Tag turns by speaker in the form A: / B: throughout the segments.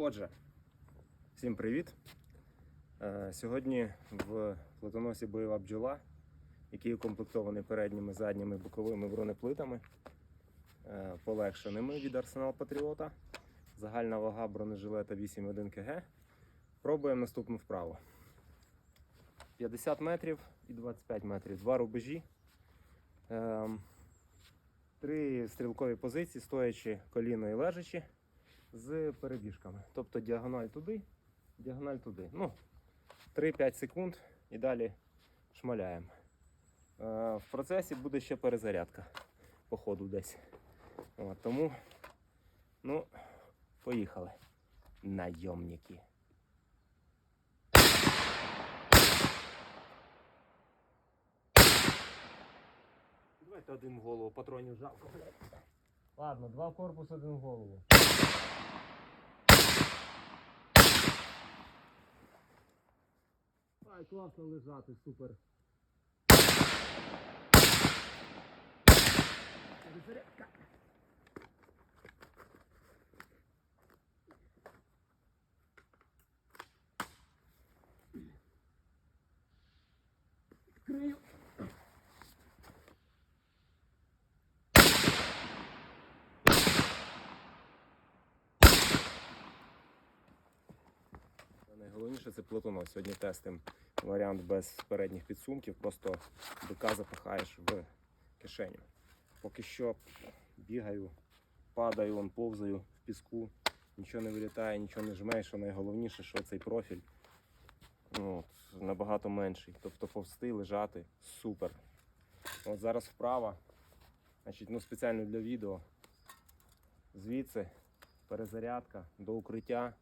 A: Отже, всім привіт. Е, Сьогодні в плитоносі бойова бджола, який укомплектований передніми, задніми боковими бронеплитами, е, полегшеними від Арсенал Патріота. Загальна вага бронежилета 8,1 кг. Пробуємо наступну вправу. 50 метрів і 25 метрів. Два рубежі. Ем, Три стрілкові позиції, стоячи коліно і лежачи з перебіжками. Тобто діагональ туди, діагональ туди. Ну, 3-5 секунд і далі шмаляємо. Е, В процесі буде ще перезарядка по ходу десь. От, тому, ну, поїхали. Найомники. Давайте один в голову, патронів жалко. Ладно, два в корпус, один в голову. Ай, класно лежати, супер. Перезарядка. Відкрию. Найголовніше це плотонос. Сьогодні тестим варіант без передніх підсумків, просто бика запихаєш в кишеню. Поки що бігаю, падаю, вон, повзаю в піску, нічого не вилітає, нічого не жме, що найголовніше, що цей профіль ну, от, набагато менший. Тобто повсти, лежати супер. От зараз вправа, значить, ну, спеціально для відео. Звідси перезарядка до укриття.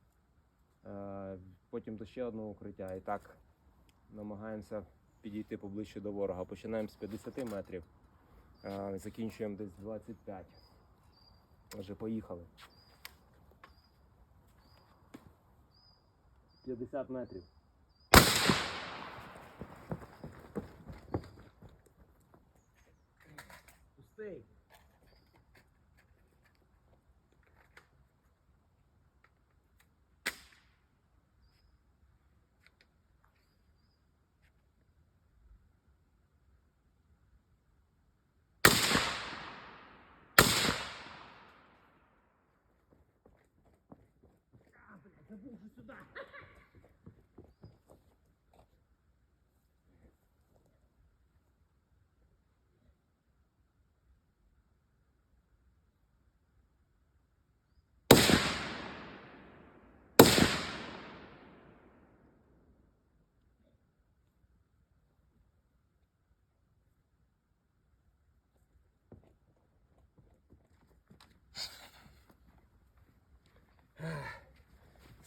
A: Е, Потім до ще одного укриття. І так намагаємося підійти поближче до ворога. Починаємо з 50 метрів, е, закінчуємо десь 25. Вже поїхали. 50 метрів.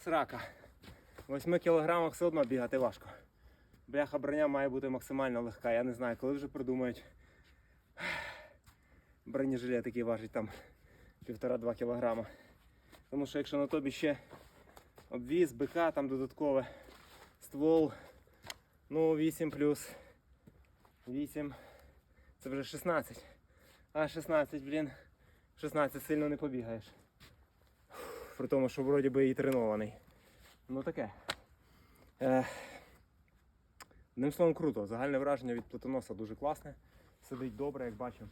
A: Срака. В 8 кілограмах все одно бігати важко. Бляха броня має бути максимально легка. Я не знаю, коли вже придумають. Бронежилет, який важить там 1,5-2 кілограма. Тому що якщо на тобі ще обвіз, БК, там додаткове ствол, ну 8 плюс 8, це вже 16. А 16, блін, 16 сильно не побігаєш. При тому, що вроді би і тренований. Ну таке. Е, одним словом, круто. Загальне враження від плитоноса дуже класне. Сидить добре, як бачимо.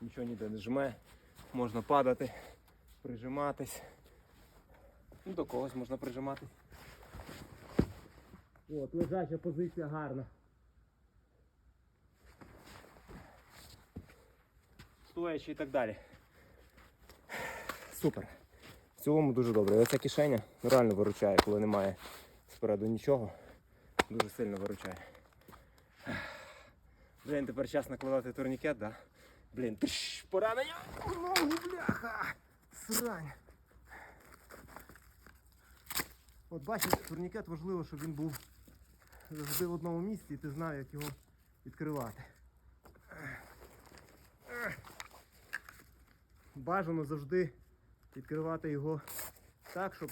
A: Нічого ніде не жме. Можна падати, прижиматись. Ну, до когось можна прижиматись. От, лежача позиція гарна. Стоячи і так далі. Супер. Цілому дуже добре. Оця кишеня реально виручає, коли немає спереду нічого. Дуже сильно виручає. Блін, тепер час накладати турнікет, да? Блін, тш, поранення! Ногу, бляха! Срань! От бачиш, турнікет важливо, щоб він був завжди в одному місці і ти знав, як його відкривати. Бажано завжди відкривати його так, щоб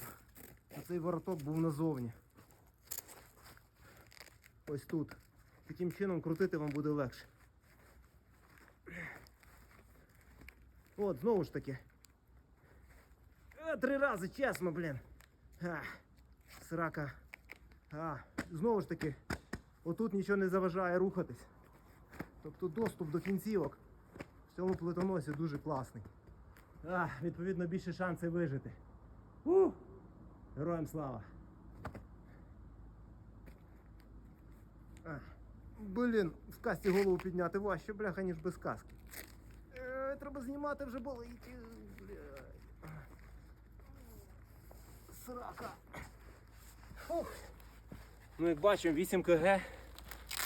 A: цей вороток був назовні. Ось тут. Таким чином крутити вам буде легше. От, знову ж таки. Е, Три рази, чесно, блін.
B: А, срака. А, знову ж таки, отут нічого не заважає рухатись. Тобто доступ до кінцівок в цьому плитоносі дуже класний. А, відповідно, більше шансів вижити. У! Героям слава! А, блін, в касті голову підняти важче, бляха, ніж без каски. Е, треба знімати вже болить. Е, блядь. Срака. Фух.
A: Ну, як бачимо, 8 кг.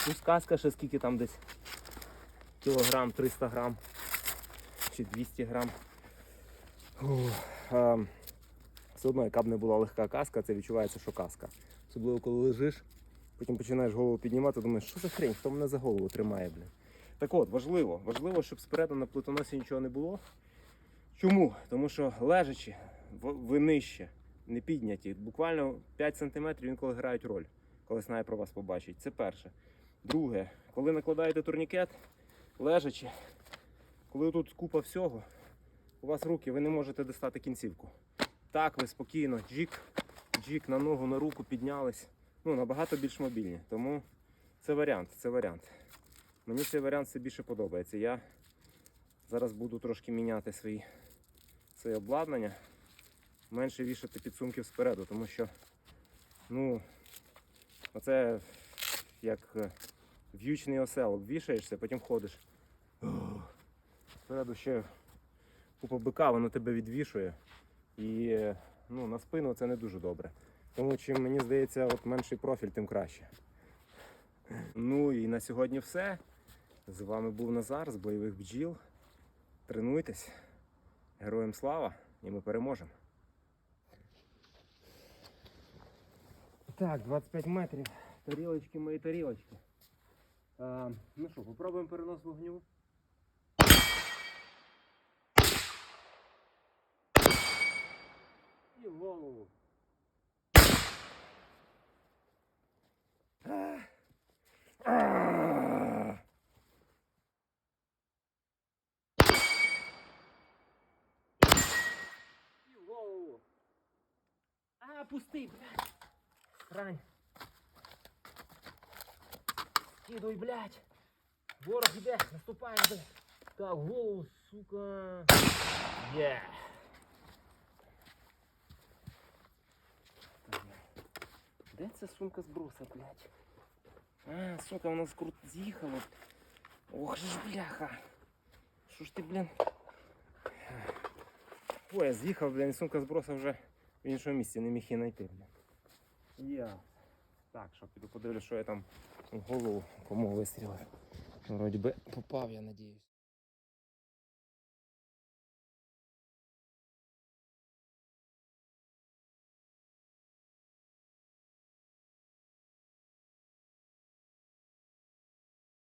A: Плюс каска ще скільки там десь. Кілограм, 300 грам. Чи 200 грам. Все одно, яка б не була легка каска, це відчувається, що каска. Особливо коли лежиш, потім починаєш голову піднімати, думаєш, що за хрень, хто мене за голову тримає, блін. Так от, важливо, важливо, щоб спереду на плитоносі нічого не було. Чому? Тому що лежачи, ви нижче, не підняті. Буквально 5 см інколи грають роль, коли снайпер вас побачить. Це перше. Друге, коли накладаєте турнікет, лежачи, коли тут купа всього, у вас руки, ви не можете достати кінцівку. Так, ви спокійно, джік, джік на ногу, на руку піднялись. Ну, набагато більш мобільні. Тому це варіант, це варіант. Мені цей варіант все більше подобається. Я зараз буду трошки міняти свої, своє обладнання, менше вішати підсумків спереду, тому що, ну, оце як е, в'ючний осел, обвішаєшся, потім ходиш. Спереду ще купа бика, воно тебе відвішує. І ну, на спину це не дуже добре. Тому чим мені здається, от менший профіль, тим краще. Ну і на сьогодні все. З вами був Назар з бойових бджіл. Тренуйтесь. Героям слава і ми переможемо. Так, 25 метрів. Тарілочки, мої тарілочки. А, ну що, попробуємо перенос вогню. І в голову. А! І в голову. А, пустий, блядь. Рань. Скидуй, блядь. Ворог іде, наступає, блядь. Так, в голову, сука. Є. Де ця сумка з бруса, блядь? А, сука, вона скрут з'їхала. Ох же ж, бляха. Що ж ти, блін? Ой, я з'їхав, блін, і сумка з бруса вже в іншому місці не міг її знайти, блін. Я. Так, що піду подивлюсь, що я там в голову кому вистрілив. Вроді би попав, я надіюсь.